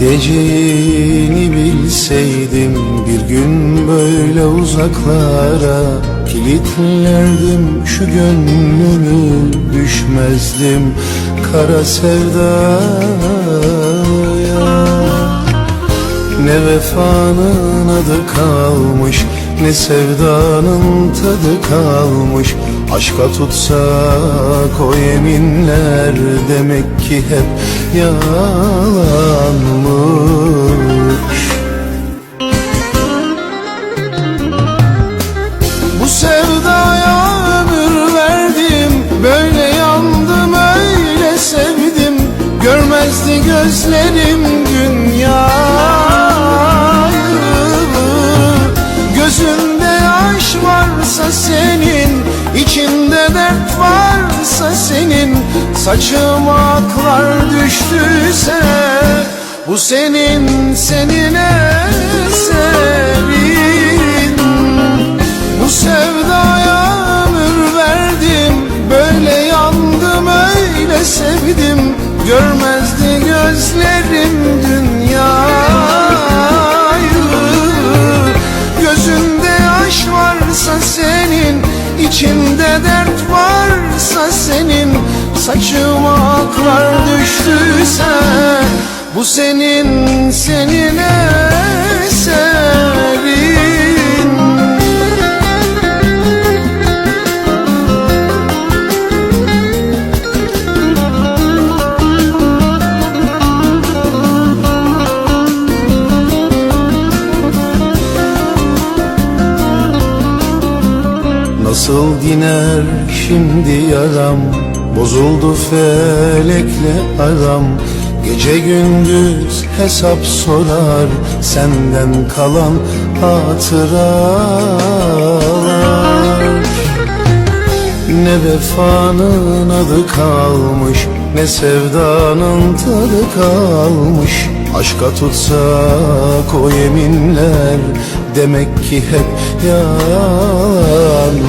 Gideceğini bilseydim bir gün böyle uzaklara Kilitlerdim şu gönlümü düşmezdim kara sevdaya. Ne vefanın adı kalmış Ne sevdanın tadı kalmış. Aşka tutsak o yeminler Demek ki hep yalanmış gözlerim dünyayı Gözünde yaş varsa senin içinde dert varsa senin. Saçıma aklar düştüyse Bu senin senin eserin Saçıma aklar düştüyse Bu senin, senin eserin. Nasıl diner şimdi yaram Bozuldu felekle aram Gece gündüz hesap sorar. Senden kalan hatıralar. Ne vefanın adı kalmış Ne sevdanın tadı kalmış. Aşka tutsak o yeminler Demek ki hep yalanmış